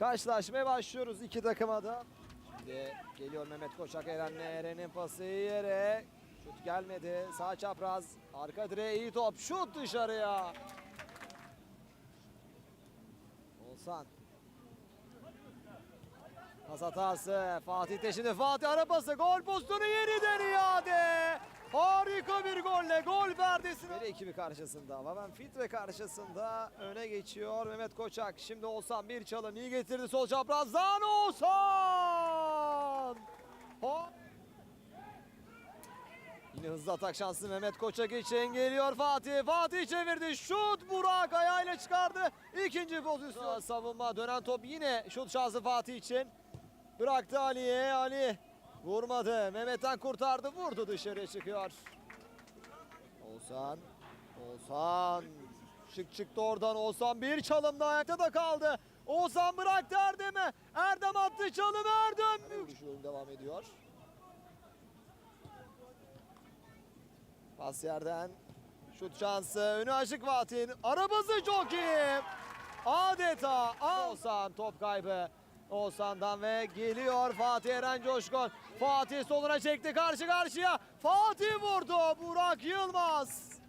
Karşılaşmaya başlıyoruz iki takıma da. Şimdi geliyor Mehmet Koçak Eren'le Eren'in pası yere. Şut gelmedi. Sağ çapraz. Arka direğe iyi top. Şut dışarıya. Olsan. Pas hatası. Fatih Teşin'de Fatih arabası. Gol pozisyonu yeniden iade. Harika bir gol ekibi karşısında. Vaven Filtre karşısında öne geçiyor Mehmet Koçak. Şimdi Oğuzhan bir çalım iyi getirdi sol çaprazdan Oğuzhan. Ha- Yine hızlı atak şansı Mehmet Koçak için geliyor Fatih. Fatih çevirdi. Şut Burak ayağıyla çıkardı. İkinci pozisyon. Savunma dönen top yine şut şansı Fatih için. Bıraktı Ali'ye. Ali vurmadı. Mehmet'ten kurtardı. Vurdu dışarıya çıkıyor. Oğuzhan. Oğuzhan. Şık çıktı oradan Oğuzhan. Bir çalımda ayakta da kaldı. Oğuzhan bıraktı Erdem'e. Erdem attı çalım Erdem. Vuruşu devam ediyor. Pas yerden. Şut şansı. Önü açık Fatih'in. Arabası çok iyi. Adeta Oğuzhan top kaybı. Oğuzhan'dan ve geliyor Fatih Eren Coşkun. Fatih soluna çekti karşı karşıya. Fatih vurdu. Burak Yılmaz.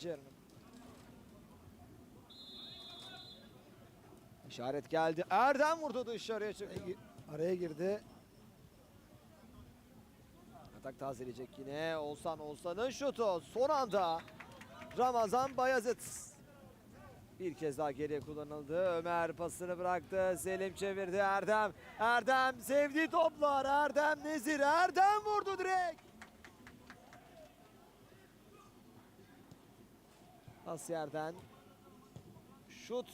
Yarının. İşaret geldi. Erdem vurdu dışarıya çıktı. Araya girdi. Atak tazeleyecek yine. Olsan Olsan'ın şutu. Son anda Ramazan Bayazıt. Bir kez daha geriye kullanıldı. Ömer pasını bıraktı. Selim çevirdi. Erdem. Erdem sevdiği toplar. Erdem Nezir. Erdem vurdu direkt. Pas. Şut.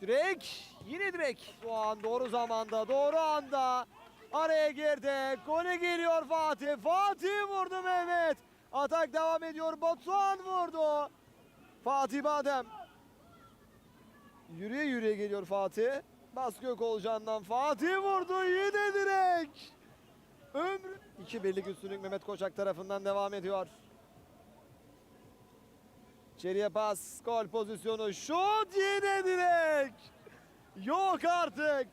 Direkt. Yine direkt. Doğan doğru zamanda. Doğru anda. Araya girdi. Gole geliyor Fatih. Fatih vurdu Mehmet. Atak devam ediyor. Batuhan vurdu. Fatih Badem. Yürüye yürüye geliyor Fatih. Baskı yok Fatih vurdu. Yine direkt. Ömrü. İki birlik üstünlük Mehmet Koçak tarafından devam ediyor. İçeriye pas. Gol pozisyonu. Şut yine direkt. Yok artık.